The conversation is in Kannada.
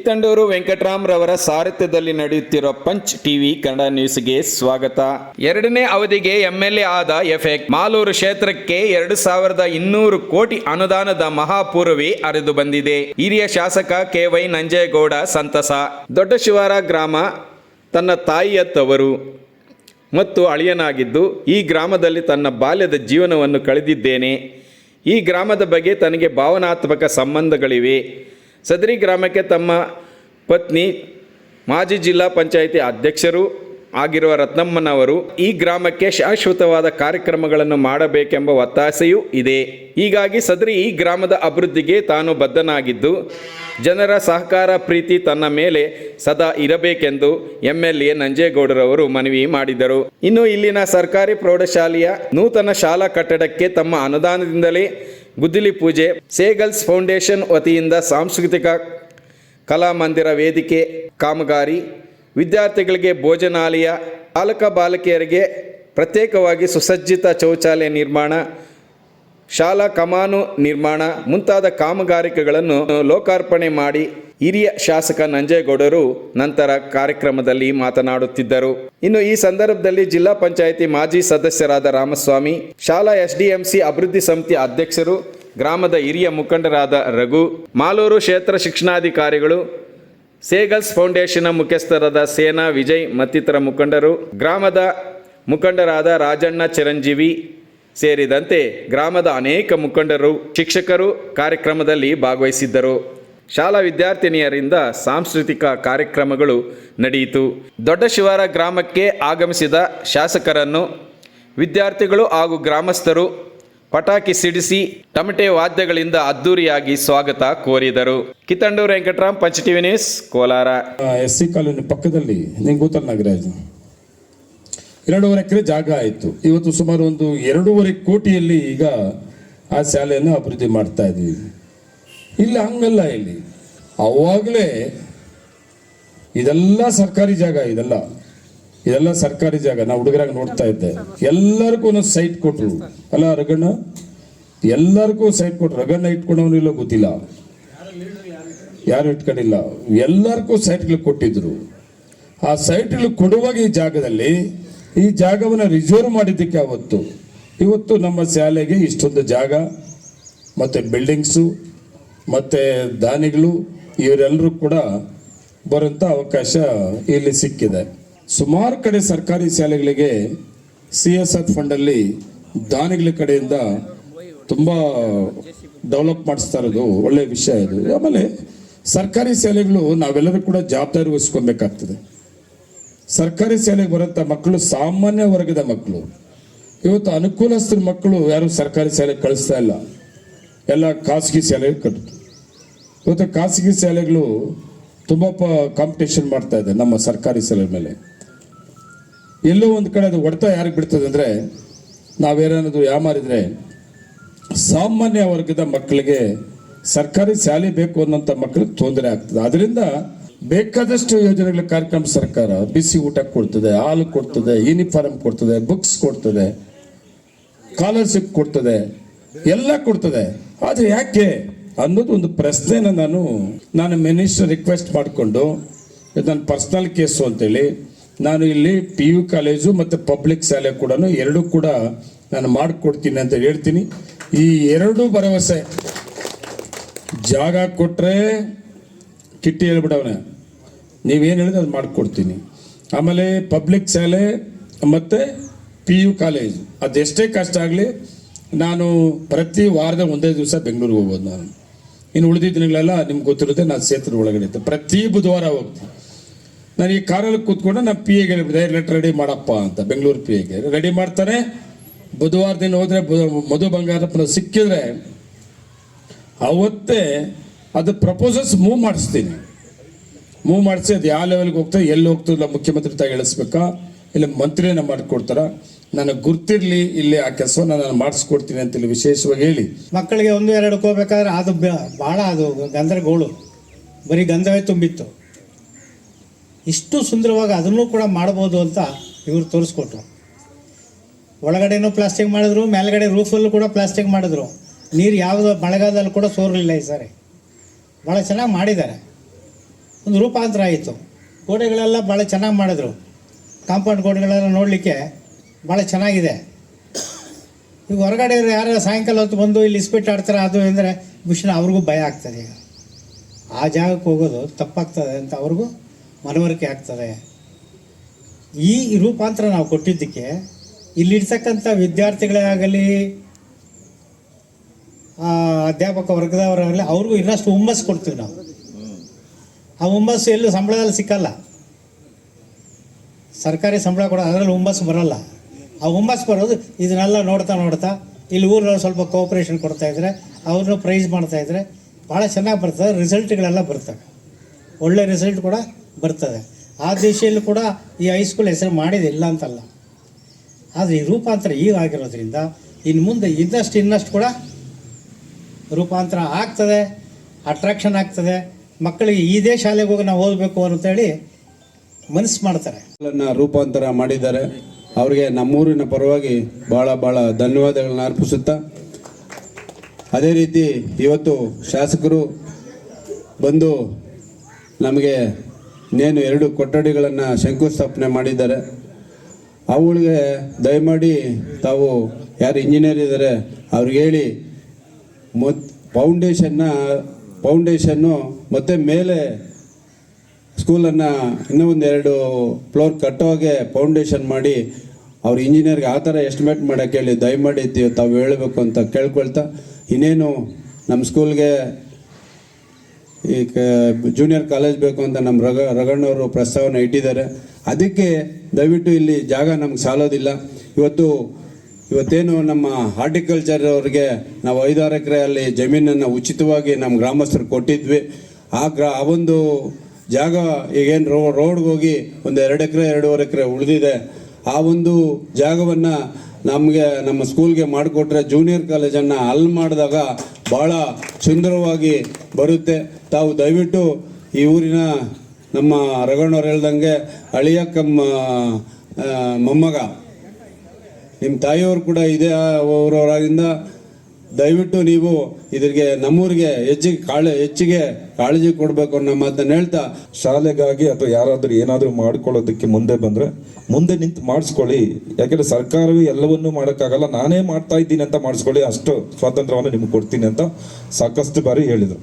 ಕಿತ್ತಂಡೂರು ವೆಂಕಟರಾಮ್ರವರ ಸಾರಥ್ಯದಲ್ಲಿ ನಡೆಯುತ್ತಿರುವ ಪಂಚ್ ಟಿವಿ ಕನ್ನಡ ನ್ಯೂಸ್ಗೆ ಸ್ವಾಗತ. ಎರಡನೇ ಅವಧಿಗೆ ಎಂಎಲ್ಎ ಆದ ಎಫೆಕ್ಟ್ ಮಾಲೂರು ಕ್ಷೇತ್ರಕ್ಕೆ ಎರಡು ಸಾವಿರದ ಇನ್ನೂರು ಕೋಟಿ ಅನುದಾನದ ಮಹಾಪೂರ್ವಿ ಹರಿದು ಬಂದಿದೆ. ಹಿರಿಯ ಶಾಸಕ ಕೆ ವೈ ನಂಜೇಗೌಡ ಸಂತಸ. ದೊಡ್ಡ ಶಿವಾರ ಗ್ರಾಮ ತನ್ನ ತಾಯಿಯ ತವರು ಮತ್ತು ಅಳಿಯನಾಗಿದ್ದು, ಈ ಗ್ರಾಮದಲ್ಲಿ ತನ್ನ ಬಾಲ್ಯದ ಜೀವನವನ್ನು ಕಳೆದಿದ್ದೇನೆ. ಈ ಗ್ರಾಮದ ಬಗ್ಗೆ ತನಗೆ ಭಾವನಾತ್ಮಕ ಸಂಬಂಧಗಳಿವೆ. ಸದರಿ ಗ್ರಾಮಕ್ಕೆ ತಮ್ಮ ಪತ್ನಿ, ಮಾಜಿ ಜಿಲ್ಲಾ ಪಂಚಾಯಿತಿ ಅಧ್ಯಕ್ಷರು ಆಗಿರುವ ರತ್ನಮ್ಮನವರು ಈ ಗ್ರಾಮಕ್ಕೆ ಶಾಶ್ವತವಾದ ಕಾರ್ಯಕ್ರಮಗಳನ್ನು ಮಾಡಬೇಕೆಂಬ ಒತ್ತಾಸೆಯೂ ಇದೆ. ಹೀಗಾಗಿ ಸದರಿ ಈ ಗ್ರಾಮದ ಅಭಿವೃದ್ಧಿಗೆ ತಾನು ಬದ್ಧನಾಗಿದ್ದು, ಜನರ ಸಹಕಾರ, ಪ್ರೀತಿ ತನ್ನ ಮೇಲೆ ಸದಾ ಇರಬೇಕೆಂದು ಎಂ ಎಲ್ ಎ ನಂಜೇಗೌಡರವರು ಮನವಿ ಮಾಡಿದರು. ಇನ್ನು ಇಲ್ಲಿನ ಸರ್ಕಾರಿ ಪ್ರೌಢಶಾಲೆಯ ನೂತನ ಶಾಲಾ ಕಟ್ಟಡಕ್ಕೆ ತಮ್ಮ ಅನುದಾನದಿಂದಲೇ ಗುದ್ದಲಿ ಪೂಜೆ, ಸೇಗಲ್ಸ್ ಫೌಂಡೇಶನ್ ವತಿಯಿಂದ ಸಾಂಸ್ಕೃತಿಕ ಕಲಾಮಂದಿರ ವೇದಿಕೆ, ಕಾಮಗಾರಿ, ವಿದ್ಯಾರ್ಥಿಗಳಿಗೆ ಭೋಜನಾಲಯ ಬಾಲಕ ಬಾಲಕಿಯರಿಗೆ ಪ್ರತ್ಯೇಕವಾಗಿ ಸುಸಜ್ಜಿತ ಶೌಚಾಲಯ ನಿರ್ಮಾಣ, ಶಾಲಾ ಕಮಾನು ನಿರ್ಮಾಣ ಮುಂತಾದ ಕಾಮಗಾರಿಕೆಗಳನ್ನು ಲೋಕಾರ್ಪಣೆ ಮಾಡಿ ಹಿರಿಯ ಶಾಸಕ ನಂಜೇಗೌಡರು ನಂತರ ಕಾರ್ಯಕ್ರಮದಲ್ಲಿ ಮಾತನಾಡುತ್ತಿದ್ದರು. ಇನ್ನು ಈ ಸಂದರ್ಭದಲ್ಲಿ ಜಿಲ್ಲಾ ಪಂಚಾಯಿತಿ ಮಾಜಿ ಸದಸ್ಯರಾದ ರಾಮಸ್ವಾಮಿ, ಶಾಲಾ ಎಸ್ಡಿಎಂಸಿ ಅಭಿವೃದ್ಧಿ ಸಮಿತಿ ಅಧ್ಯಕ್ಷರು, ಗ್ರಾಮದ ಹಿರಿಯ ಮುಖಂಡರಾದ ರಘು, ಮಾಲೂರು ಕ್ಷೇತ್ರ ಶಿಕ್ಷಣಾಧಿಕಾರಿಗಳು, ಸೇಗಲ್ಸ್ ಫೌಂಡೇಶನ್ ಮುಖ್ಯಸ್ಥರಾದ ಸೇನಾ ವಿಜಯ್ ಮತ್ತಿತರ ಮುಖಂಡರು, ಗ್ರಾಮದ ಮುಖಂಡರಾದ ರಾಜಣ್ಣ ಚಿರಂಜೀವಿ ಸೇರಿದಂತೆ ಗ್ರಾಮದ ಅನೇಕ ಮುಖಂಡರು, ಶಿಕ್ಷಕರು ಕಾರ್ಯಕ್ರಮದಲ್ಲಿ ಭಾಗವಹಿಸಿದ್ದರು. ಶಾಲಾ ವಿದ್ಯಾರ್ಥಿನಿಯರಿಂದ ಸಾಂಸ್ಕೃತಿಕ ಕಾರ್ಯಕ್ರಮಗಳು ನಡೆಯಿತು. ದೊಡ್ಡ ಶಿವಾರ ಗ್ರಾಮಕ್ಕೆ ಆಗಮಿಸಿದ ಶಾಸಕರನ್ನು ವಿದ್ಯಾರ್ಥಿಗಳು ಹಾಗೂ ಗ್ರಾಮಸ್ಥರು ಪಟಾಕಿ ಸಿಡಿಸಿ ಟಮಟೆ ವಾದ್ಯಗಳಿಂದ ಅದ್ದೂರಿಯಾಗಿ ಸ್ವಾಗತ ಕೋರಿದರು. Kittandur Venkataram TV news, Kolar. S C colony ಪಕ್ಕದಲ್ಲಿ ನಿಂಗೂತಲ್ ನಾಗರಾಜ್. ಎರಡೂವರೆ ಎಕರೆ ಜಾಗ ಆಯಿತು. ಇವತ್ತು ಸುಮಾರು ಒಂದು ಎರಡೂವರೆ ಕೋಟಿಯಲ್ಲಿ ಈಗ ಆ ಶಾಲೆಯನ್ನು ಅಭಿವೃದ್ಧಿ ಮಾಡ್ತಾ ಇದ್ದೀವಿ ಇಲ್ಲಿ, ಹಂಗಲ್ಲ ಇಲ್ಲಿ. ಅವಾಗಲೇ ಇದೆಲ್ಲ ಸರ್ಕಾರಿ ಜಾಗ, ಇದೆಲ್ಲ ಇದೆಲ್ಲ ಸರ್ಕಾರಿ ಜಾಗ. ನಾ ಹುಡುಗರಾಗಿ ನೋಡ್ತಾ ಇದ್ದೆ. ಎಲ್ಲರಿಗೂ ಒಂದೊಂದು ಸೈಟ್ ಕೊಟ್ಟರು ಅಲ್ಲ, ರಗಣ್ಣ? ಎಲ್ಲರಿಗೂ ಸೈಟ್ ಕೊಟ್ರು. ರಗಣ್ಣ ಇಟ್ಕೊಂಡವನಿಲ್ಲ ಗೊತ್ತಿಲ್ಲ. ಯಾರು ಇಟ್ಕೊಂಡಿಲ್ಲ? ಎಲ್ಲರಿಗೂ ಸೈಟ್ಗಳು ಕೊಟ್ಟಿದ್ರು. ಆ ಸೈಟ್ಗಳು ಕೊಡುವಾಗ ಈ ಜಾಗದಲ್ಲಿ, ಈ ಜಾಗವನ್ನು ರಿಸರ್ವ್ ಮಾಡಿದ್ದಕ್ಕೆ ಅವತ್ತು ಇವತ್ತು ನಮ್ಮ ಶಾಲೆಗೆ ಇಷ್ಟೊಂದು ಜಾಗ, ಮತ್ತು ಬಿಲ್ಡಿಂಗ್ಸು ಮತ್ತು ದಾನಿಗಳು ಇವರೆಲ್ಲರೂ ಕೂಡ ಬರುವಂಥ ಅವಕಾಶ ಇಲ್ಲಿ ಸಿಕ್ಕಿದೆ. ಸುಮಾರು ಕಡೆ ಸರ್ಕಾರಿ ಶಾಲೆಗಳಿಗೆ ಸಿ ಎಸ್ ಆರ್ ಫಂಡಲ್ಲಿ ದಾನಿಗಳ ಕಡೆಯಿಂದ ತುಂಬ ಡೆವಲಪ್ ಮಾಡಿಸ್ತಾ ಇರೋದು ಒಳ್ಳೆಯ ವಿಷಯ ಇದು. ಆಮೇಲೆ ಸರ್ಕಾರಿ ಶಾಲೆಗಳು ನಾವೆಲ್ಲರೂ ಕೂಡ ಜವಾಬ್ದಾರಿ ವಹಿಸ್ಕೊಬೇಕಾಗ್ತದೆ ಸರ್ಕಾರಿ ಶಾಲೆಗೆ ಬರುವಂಥ ಮಕ್ಕಳು ಸಾಮಾನ್ಯ ವರ್ಗದ ಮಕ್ಕಳು. ಇವತ್ತು ಅನುಕೂಲಸ್ಥರ ಮಕ್ಕಳು ಯಾರು ಸರ್ಕಾರಿ ಶಾಲೆಗೆ ಕಳಿಸ್ತಾ ಇಲ್ಲ. ಎಲ್ಲ ಖಾಸಗಿ ಶಾಲೆಗೆ ಕಟ್ಟು ಇವತ್ತು ಖಾಸಗಿ ಶಾಲೆಗಳು ತುಂಬ ಕಾಂಪಿಟೇಷನ್ ಮಾಡ್ತಾ ಇದೆ ನಮ್ಮ ಸರ್ಕಾರಿ ಶಾಲೆ ಮೇಲೆ. ಎಲ್ಲೋ ಒಂದು ಕಡೆ ಅದು ಹೊಡೆತ ಯಾರಿಗೆ ಬಿಡ್ತದೆ ಅಂದರೆ ನಾವೇನಾದ್ರು ಯಾಮಾರಿದ್ರೆ ಸಾಮಾನ್ಯ ವರ್ಗದ ಮಕ್ಕಳಿಗೆ ಸರ್ಕಾರಿ ಶಾಲೆ ಬೇಕು ಅನ್ನೋಂಥ ಮಕ್ಕಳಿಗೆ ತೊಂದರೆ ಆಗ್ತದೆ. ಅದರಿಂದ ಬೇಕಾದಷ್ಟು ಯೋಜನೆಗಳ ಕಾರ್ಯಕ್ರಮ ಸರ್ಕಾರ ಬಿಸಿ ಊಟ ಕೊಡ್ತದೆ, ಹಾಲು ಕೊಡ್ತದೆ ಯೂನಿಫಾರ್ಮ್ ಕೊಡ್ತದೆ ಬುಕ್ಸ್ ಕೊಡ್ತದೆ ಸ್ಕಾಲರ್ಶಿಪ್ ಕೊಡ್ತದೆ, ಎಲ್ಲ ಕೊಡ್ತದೆ. ಆದರೆ ಯಾಕೆ? ಅನ್ನೋದು ಒಂದು ಪ್ರಶ್ನೆನ ನಾನು ನಾನು ಮಿನಿಸ್ಟರ್ ರಿಕ್ವೆಸ್ಟ್ ಮಾಡಿಕೊಂಡು ನನ್ನ ಪರ್ಸ್ನಲ್ ಕೇಸು ಅಂತೇಳಿ, ನಾನು ಇಲ್ಲಿ ಪಿ ಯು ಕಾಲೇಜು ಮತ್ತು ಪಬ್ಲಿಕ್ ಶಾಲೆ ಕೂಡ ಎರಡೂ ಕೂಡ ನಾನು ಮಾಡಿಕೊಡ್ತೀನಿ ಅಂತ ಹೇಳ್ತೀನಿ. ಈ ಎರಡೂ ಭರವಸೆ. ಜಾಗ ಕೊಟ್ಟರೆ ಕಿಟ್ಟಿ ಹೇಳ್ಬಿಡವನೆ. ನೀವೇನು ಹೇಳಿದ್ರೆ ಅದು ಮಾಡಿಕೊಡ್ತೀನಿ. ಆಮೇಲೆ ಪಬ್ಲಿಕ್ ಶಾಲೆ ಮತ್ತು ಪಿ ಯು ಕಾಲೇಜು ಅದೆಷ್ಟೇ ಕಷ್ಟ ಆಗಲಿ ನಾನು ಪ್ರತಿ ವಾರದ ಒಂದೇ ದಿವಸ ಬೆಂಗಳೂರಿಗೆ ಹೋಗ್ಬೋದು ನಾನು. ಇನ್ನು ಉಳಿದಿದ್ದ ದಿನಗಳೆಲ್ಲ ನಿಮ್ಗೆ ಗೊತ್ತಿರುತ್ತೆ, ನಾನು ಸೇತುವೆ ಒಳಗಡೆ ಇತ್ತು ಪ್ರತಿ ಬುಧವಾರ ಹೋಗ್ತೀನಿ. ನಾನು ಈ ಕಾರಲ್ಲಿ ಕೂತ್ಕೊಂಡು ನಾನು ಪಿ ಎಗೆ ಲೆಟರ್ ರೆಡಿ ಮಾಡಪ್ಪ ಅಂತ, ಬೆಂಗಳೂರು ಪಿ ಎಗೆ ರೆಡಿ ಮಾಡ್ತಾರೆ. ಬುಧವಾರ ದಿನ ಹೋದರೆ ಮಧು ಬಂಗಾರಪ್ಪನ ಸಿಕ್ಕಿದ್ರೆ ಅವತ್ತೇ ಅದು ಪ್ರಪೋಸಲ್ಸ್ ಮೂವ್ ಮಾಡಿಸ್ತೀನಿ. ಮೂವ್ ಮಾಡಿಸಿ ಅದು ಯಾವ ಲೆವೆಲ್ಗೆ ಹೋಗ್ತದೆ, ಎಲ್ಲಿ ಹೋಗ್ತದೆ ಮುಖ್ಯಮಂತ್ರಿ ತಾಗ ಇಳಿಸ್ಬೇಕಾ ಇಲ್ಲ ಮಂತ್ರಿನ ಮಾಡಿಕೊಡ್ತಾರ? ನನಗೆ ಗುರ್ತಿರ್ಲಿ ಇಲ್ಲಿ ಆ ಕೆಲಸವನ್ನು ನಾನು ಮಾಡಿಸ್ಕೊಡ್ತೀನಿ ಅಂತ ಇಲ್ಲಿ ವಿಶೇಷವಾಗಿ ಹೇಳಿ. ಮಕ್ಕಳಿಗೆ ಒಂದು, ಎರಡು ಹೋಗ್ಬೇಕಾದ್ರೆ ಅದು ಭಾಳ ಅದು ಗಂಧರ್ಗೋಳು ಬರೀ ಗಂಧವೇ ತುಂಬಿತ್ತು. ಇಷ್ಟು ಸುಂದರವಾಗಿ ಅದನ್ನು ಕೂಡ ಮಾಡ್ಬೋದು ಅಂತ ಇವರು ತೋರಿಸ್ಕೊಟ್ರು. ಒಳಗಡೆನೂ ಪ್ಲಾಸ್ಟಿಕ್ ಮಾಡಿದ್ರು, ಮೇಲ್ಗಡೆ ರೂಫಲ್ಲೂ ಕೂಡ ಪ್ಲಾಸ್ಟಿಕ್ ಮಾಡಿದ್ರು. ನೀರು ಯಾವುದು ಮಳೆಗಾಲದಲ್ಲಿ ಕೂಡ ಸೋರಲಿಲ್ಲ ಈ ಸಾರಿ. ಭಾಳ ಚೆನ್ನಾಗಿ ಮಾಡಿದ್ದಾರೆ. ಒಂದು ರೂಪಾಂತರ ಆಯಿತು. ಗೋಡೆಗಳೆಲ್ಲ ಭಾಳ ಚೆನ್ನಾಗಿ ಮಾಡಿದ್ರು. ಕಾಂಪೌಂಡ್ ಗೋಡೆಗಳೆಲ್ಲ ನೋಡಲಿಕ್ಕೆ ಭಾಳ ಚೆನ್ನಾಗಿದೆ. ಈಗ ಹೊರಗಡೆ ಯಾರು ಸಾಯಂಕಾಲ ಹೊತ್ತು ಬಂದು ಇಲ್ಲಿ ಇಸ್ಪಿಟ್ ಆಡ್ತಾರೆ, ಅದು ಅಂದರೆ ಮಿಷನ್ ಅವ್ರಿಗೂ ಭಯ ಆಗ್ತದೆ ಈಗ. ಆ ಜಾಗಕ್ಕೆ ಹೋಗೋದು ತಪ್ಪಾಗ್ತದೆ ಅಂತ ಅವ್ರಿಗೂ ಮನವರಿಕೆ ಆಗ್ತದೆ. ಈ ರೂಪಾಂತರ ನಾವು ಕೊಟ್ಟಿದ್ದಕ್ಕೆ ಇಲ್ಲಿರ್ತಕ್ಕಂಥ ವಿದ್ಯಾರ್ಥಿಗಳೇ ಆಗಲಿ ಅಧ್ಯಾಪಕ ವರ್ಗದವರಾಗಲಿ, ಅವ್ರಿಗೂ ಇನ್ನಷ್ಟು ಹುಮ್ಮಸ್ಸು ಕೊಡ್ತೀವಿ ನಾವು. ಆ ಹುಮ್ಮಸ್ಸು ಎಲ್ಲೂ ಸಂಬಳದಲ್ಲಿ ಸಿಕ್ಕಲ್ಲ. ಸರ್ಕಾರಿ ಸಂಬಳ ಕೊಡೋ ಅದರಲ್ಲಿ ಹುಮ್ಮಸ್ಸು ಬರಲ್ಲ. ಆ ಹುಮ್ಮಸ್ಸು ಬರೋದು ಇದನ್ನೆಲ್ಲ ನೋಡ್ತಾ ನೋಡ್ತಾ ಇಲ್ಲಿ ಊರಲ್ಲಿ ಸ್ವಲ್ಪ ಕೋಆಪ್ರೇಷನ್ ಕೊಡ್ತಾ ಇದ್ರೆ ಅವ್ರನ್ನ ಪ್ರೈಸ್ ಮಾಡ್ತಾ ಇದ್ರೆ ಭಾಳ ಚೆನ್ನಾಗಿ ಬರ್ತದೆ ರಿಸಲ್ಟ್ಗಳೆಲ್ಲ ಬರ್ತವೆ. ಒಳ್ಳೆ ರಿಸಲ್ಟ್ ಕೂಡ ಬರ್ತದೆ. ಆ ದಿಶೆಯಲ್ಲೂ ಕೂಡ ಈ ಹೈಸ್ಕೂಲ್ ಹೆಸರು ಮಾಡಿದೆ ಇಲ್ಲ ಅಂತಲ್ಲ. ಆದರೆ ಈ ರೂಪಾಂತರ ಈಗ ಆಗಿರೋದ್ರಿಂದ ಇನ್ನು ಮುಂದೆ ಇನ್ನಷ್ಟು ಇನ್ನಷ್ಟು ಕೂಡ ರೂಪಾಂತರ ಆಗ್ತದೆ ಅಟ್ರಾಕ್ಷನ್ ಆಗ್ತದೆ. ಮಕ್ಕಳಿಗೆ ಇದೇ ಶಾಲೆಗೆ ಹೋಗಿ ನಾವು ಓದಬೇಕು ಅಂತೇಳಿ ಮನಸ್ಸು ಮಾಡ್ತಾರೆ. ರೂಪಾಂತರ ಮಾಡಿದ್ದಾರೆ. ಅವರಿಗೆ ನಮ್ಮೂರಿನ ಪರವಾಗಿ ಭಾಳ ಭಾಳ ಧನ್ಯವಾದಗಳನ್ನ ಅರ್ಪಿಸುತ್ತಾ, ಅದೇ ರೀತಿ ಇವತ್ತು ಶಾಸಕರು ಬಂದು ನಮಗೆ ಇನ್ನೇನು ಎರಡು ಕೊಠಡಿಗಳನ್ನು ಶಂಕುಸ್ಥಾಪನೆ ಮಾಡಿದ್ದಾರೆ. ಅವುಗಳಿಗೆ ದಯಮಾಡಿ ತಾವು ಯಾರು ಇಂಜಿನಿಯರ್ ಇದ್ದಾರೆ ಅವ್ರಿಗೆ ಹೇಳಿ. ಮೊತ್ ಫೌಂಡೇಶನ್ನ ಫೌಂಡೇಶನ್ನು ಮತ್ತೆ ಮೇಲೆ ಸ್ಕೂಲನ್ನು ಇನ್ನೂ ಒಂದೆರಡು ಫ್ಲೋರ್ ಕಟ್ಟೋಗೆ ಫೌಂಡೇಶನ್ ಮಾಡಿ ಅವ್ರ ಇಂಜಿನಿಯರ್ಗೆ ಆ ಥರ ಎಸ್ಟಿಮೇಟ್ ಮಾಡೋಕ್ಕೆ ಹೇಳಿ ದಯಮಾಡಿ ತಾವು ಹೇಳಬೇಕು ಅಂತ ಕೇಳ್ಕೊಳ್ತಾ, ಇನ್ನೇನು ನಮ್ಮ ಸ್ಕೂಲ್ಗೆ ಈ ಜೂನಿಯರ್ ಕಾಲೇಜ್ ಬೇಕು ಅಂತ ನಮ್ಮ ರಗ ರಗಣ್ಣವರು ಪ್ರಸ್ತಾವನೆ ಇಟ್ಟಿದ್ದಾರೆ. ಅದಕ್ಕೆ ದಯವಿಟ್ಟು ಇಲ್ಲಿ ಜಾಗ ನಮ್ಗೆ ಸಾಲೋದಿಲ್ಲ. ಇವತ್ತು, ಇವತ್ತೇನು ನಮ್ಮ ಹಾರ್ಟಿಕಲ್ಚರ್ ಅವ್ರಿಗೆ ನಾವು ಐದಾರು ಎಕರೆ ಅಲ್ಲಿ ಜಮೀನನ್ನು ಉಚಿತವಾಗಿ ನಮ್ಮ ಗ್ರಾಮಸ್ಥರು ಕೊಟ್ಟಿದ್ವಿ. ಆ ಗ್ರಾ ಆ ಒಂದು ಜಾಗ ಈಗೇನು ರೋ, ರೋಡ್ಗೆ ಹೋಗಿ ಒಂದು ಎರಡು ಎಕರೆ, ಎರಡೂವರೆ ಎಕರೆ ಉಳಿದಿದೆ. ಆ ಒಂದು ಜಾಗವನ್ನು ನಮಗೆ, ನಮ್ಮ ಸ್ಕೂಲ್ಗೆ ಮಾಡಿಕೊಟ್ರೆ ಜೂನಿಯರ್ ಕಾಲೇಜನ್ನು ಅಲ್ಲಿ ಮಾಡಿದಾಗ ಭಾಳ ಸುಂದರವಾಗಿ ಬರುತ್ತೆ. ತಾವು ದಯವಿಟ್ಟು ಈ ಊರಿನ ನಮ್ಮ ರಗಣ್ಣವ್ರು ಹೇಳ್ದಂಗೆ ಅಳಿಯ ಕಮ್ಮ ಮೊಮ್ಮಗ. ನಿಮ್ಮ ತಾಯಿಯವರು ಕೂಡ ಇದೇ ಊರವರಾಗಿಂದ ದಯವಿಟ್ಟು ನೀವು ಇದ್ರಿಗೆ ನಮ್ಮೂರಿಗೆ ಹೆಚ್ಚಿಗೆ ಕಾಳ ಹೆಚ್ಚಿಗೆ ಕಾಳಜಿ ಕೊಡಬೇಕು ಅನ್ನೋ ಮಾತನ್ನ ಹೇಳ್ತಾ ಶಾಲೆಗಾಗಿ ಅಥವಾ ಯಾರಾದರೂ ಏನಾದರೂ ಮಾಡ್ಕೊಳ್ಳೋದಕ್ಕೆ ಮುಂದೆ ಬಂದ್ರೆ ಮುಂದೆ ನಿಂತು ಮಾಡಿಸ್ಕೊಳ್ಳಿ. ಯಾಕಂದ್ರೆ ಸರ್ಕಾರವೇ ಎಲ್ಲವನ್ನೂ ಮಾಡೋಕ್ಕಾಗಲ್ಲ. ನಾನೇ ಮಾಡ್ತಾ ಇದ್ದೀನಿ ಅಂತ ಮಾಡಿಸ್ಕೊಳ್ಳಿ. ಅಷ್ಟು ಸ್ವಾತಂತ್ರ್ಯವನ್ನು ನಿಮ್ಗೆ ಕೊಡ್ತೀನಿ ಅಂತ ಸಾಕಷ್ಟು ಬಾರಿ ಹೇಳಿದರು.